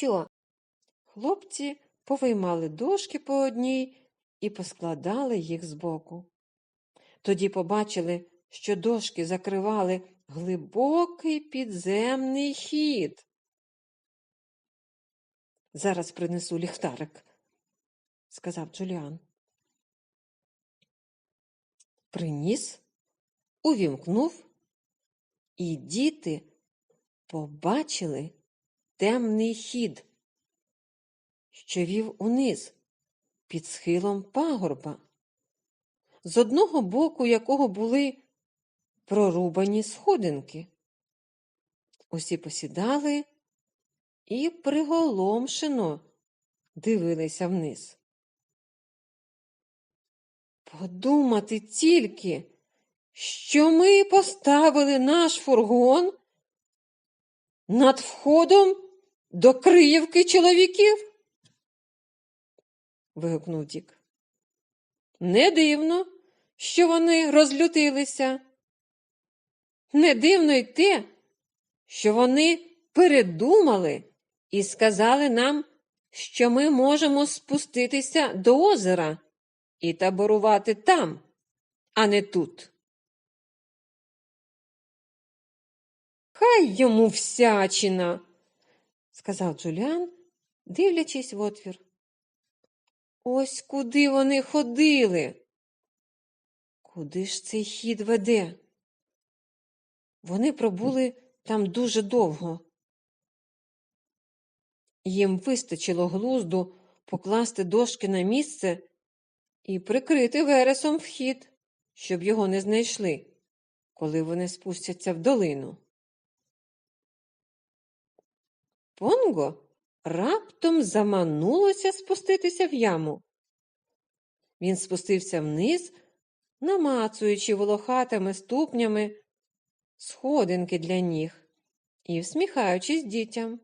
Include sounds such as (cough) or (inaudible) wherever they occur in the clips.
що? Хлопці повиймали дошки по одній і поскладали їх збоку. Тоді побачили, що дошки закривали глибокий підземний хід. Зараз принесу ліхтарик, сказав Джуліан. Приніс, увімкнув, і діти побачили темний хід, що вів униз під схилом пагорба, з одного боку якого були прорубані сходинки. Усі посідали і приголомшено дивилися вниз. Подумати тільки, що ми поставили наш фургон над входом до Криївки чоловіків. вигукнув Дік. Не дивно, що вони розлютилися. Не дивно й те, що вони передумали і сказали нам, що ми можемо спуститися до озера і таборувати там, а не тут. Хай йому всячина, сказав Джуліан, дивлячись в отвір. Ось куди вони ходили. Куди ж цей хід веде? Вони пробули там дуже довго. Їм вистачило глузду покласти дошки на місце і прикрити вересом вхід, щоб його не знайшли, коли вони спустяться в долину. Понго раптом заманулося спуститися в яму. Він спустився вниз, намацуючи волохатими ступнями сходинки для ніг і всміхаючись дітям.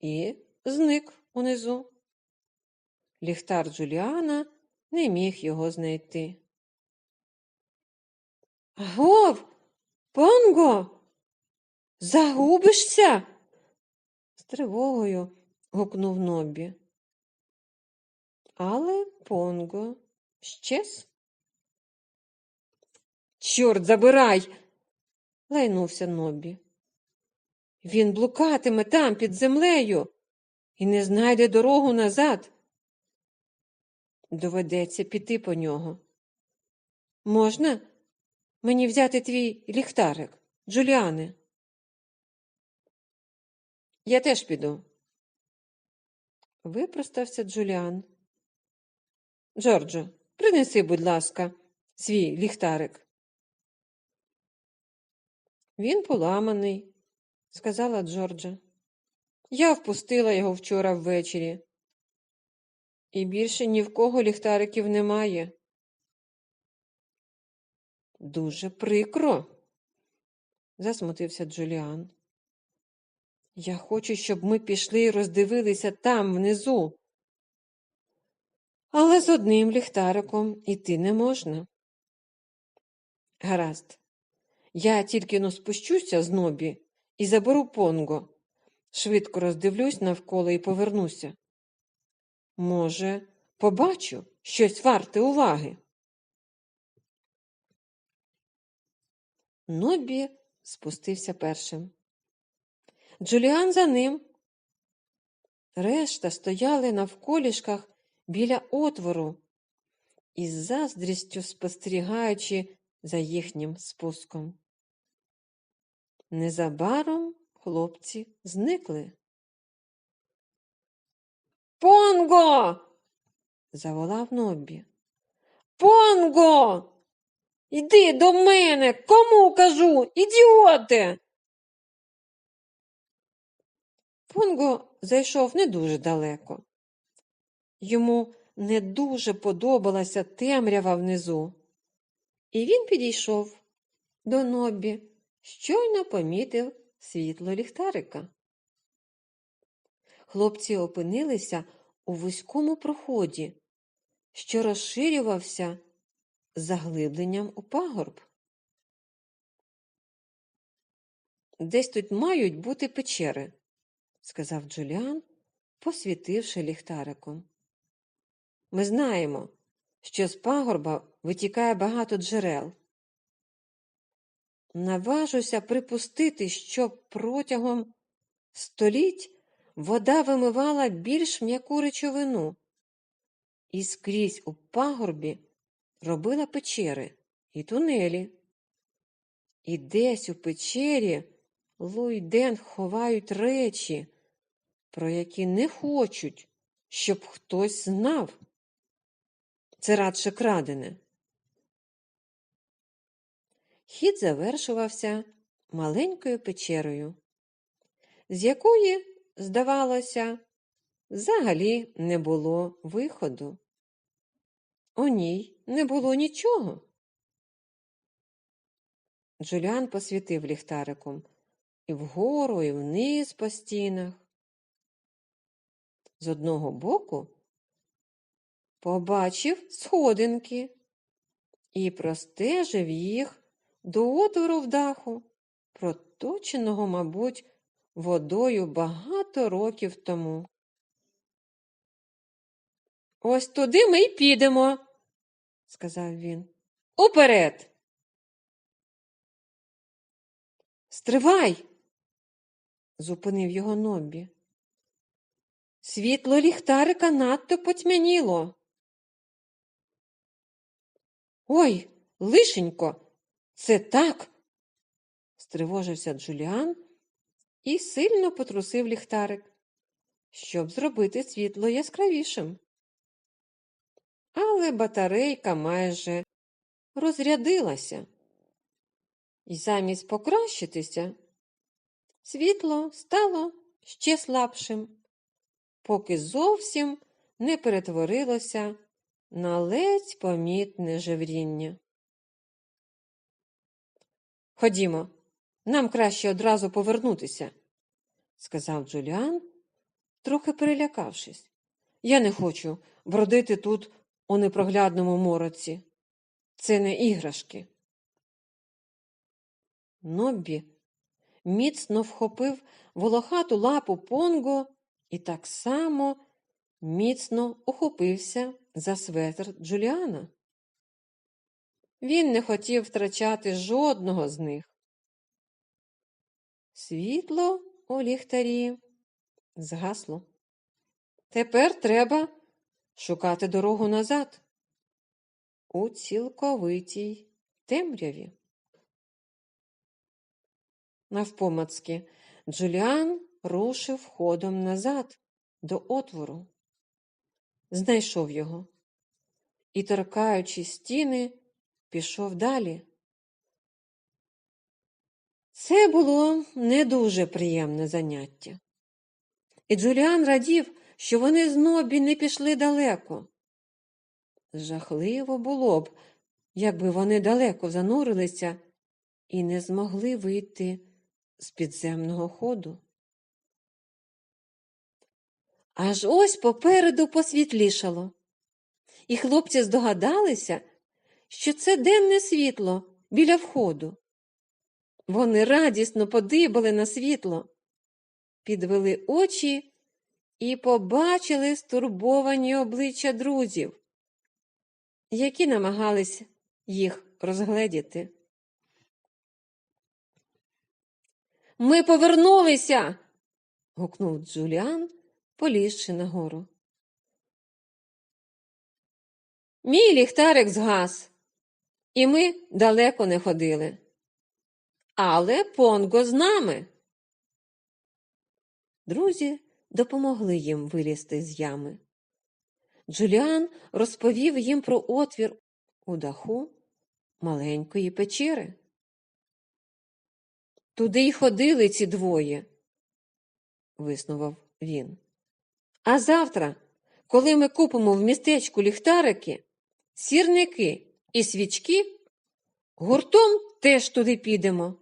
І зник унизу. Ліхтар Джуліана не міг його знайти. Гов, Понго, загубишся? Тривогою гукнув Нобі. Але Понго щез. Чорт забирай, лайнувся Нобі. Він блукатиме там під землею і не знайде дорогу назад. Доведеться піти по нього. Можна мені взяти твій ліхтарик, Джуліане? Я теж піду. Випростався Джуліан. Джорджо, принеси, будь ласка, свій ліхтарик. Він поламаний, сказала Джорджа. Я впустила його вчора ввечері. І більше ні в кого ліхтариків немає. Дуже прикро, засмутився Джуліан. Я хочу, щоб ми пішли і роздивилися там, внизу. Але з одним ліхтариком іти не можна. Гаразд, я тільки но спущуся з нобі і заберу понго. Швидко роздивлюсь навколо і повернуся. Може, побачу щось варте уваги. Нобі спустився першим. Джуліан за ним. Решта стояли навколішках біля отвору, із заздрістю спостерігаючи за їхнім спуском. Незабаром хлопці зникли. Понго. заволав Ноббі. Понго. Йди до мене. Кому кажу, ідіоте. Понго зайшов не дуже далеко. Йому не дуже подобалася темрява внизу, і він підійшов до Ноббі, щойно помітив світло ліхтарика. Хлопці опинилися у вузькому проході, що розширювався заглибленням у пагорб. Десь тут мають бути печери, сказав Джуліан, посвітивши ліхтариком. Ми знаємо, що з пагорба витікає багато джерел. Наважуся припустити, що протягом століть вода вимивала більш м'яку речовину і скрізь у пагорбі робила печери і тунелі. І десь у печері Луйден ховають речі, про які не хочуть, щоб хтось знав. Це радше крадене. Хід завершувався маленькою печерою, з якої, здавалося, взагалі не було виходу. У ній не було нічого. Джуліан посвітив ліхтариком і вгору, і вниз по стінах. З одного боку побачив сходинки і простежив їх до отвору в даху, проточеного, мабуть, водою багато років тому. Ось туди ми й підемо, сказав він. Уперед. Стривай, зупинив його Ноббі. Світло ліхтарика надто потьмяніло. Ой, лишенько, це так. стривожився Джуліан і сильно потрусив ліхтарик, щоб зробити світло яскравішим. Але батарейка майже розрядилася, і замість покращитися, світло стало ще слабшим, поки зовсім не перетворилося на ледь помітне жевріння. Ходімо, нам краще одразу повернутися, сказав Джуліан, трохи перелякавшись. Я не хочу бродити тут у непроглядному мороці. Це не іграшки. Ноббі міцно вхопив волохату лапу Понго і так само міцно ухопився за светр Джуліана. Він не хотів втрачати жодного з них. Світло у ліхтарі згасло. Тепер треба шукати дорогу назад у цілковитій темряві. Навпомацки Джуліан рушив ходом назад до отвору, знайшов його і, торкаючи стіни, пішов далі. Це було не дуже приємне заняття. І Джуліан радів, що вони з Нобі не пішли далеко. Жахливо було б, якби вони далеко занурилися і не змогли вийти з підземного ходу. Аж ось попереду посвітлішало, і хлопці здогадалися, що це денне світло біля входу. Вони радісно подибали на світло, підвели очі і побачили стурбовані обличчя друзів, які намагались їх розгледіти. Ми повернулися. гукнув Джуліан, полізши нагору. Мій ліхтарик згас, і ми далеко не ходили. Але Понго з нами. Друзі допомогли їм вилізти з ями. Джуліан розповів їм про отвір у даху маленької печери. Туди й ходили ці двоє, виснував він. А завтра, коли ми купимо в містечку ліхтарики, сірники і свічки, гуртом теж туди підемо.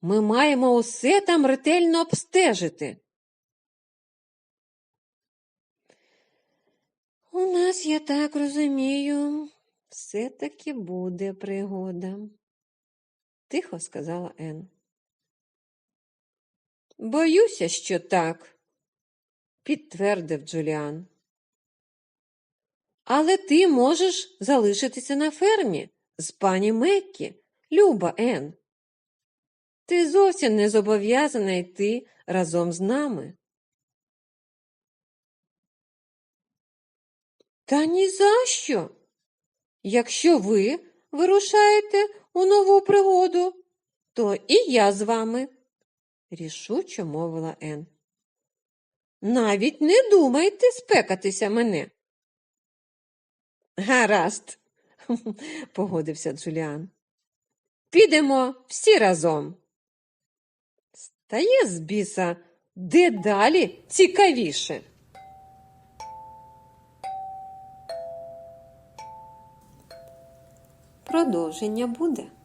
Ми маємо усе там ретельно обстежити. У нас, я так розумію, все таки буде пригода, тихо сказала Ен. Боюся, що так, підтвердив Джуліан. Але ти можеш залишитися на фермі з пані Меккі, Люба Ен. Ти зовсім не зобов'язана йти разом з нами. Та ні за що. Якщо ви вирушаєте у нову пригоду, то і я з вами, рішуче мовила Ен. Навіть не думайте спекатися мене. Гаразд, (laughs) погодився Джуліан. Підемо всі разом. Стає з біса дедалі цікавіше. Продовження буде.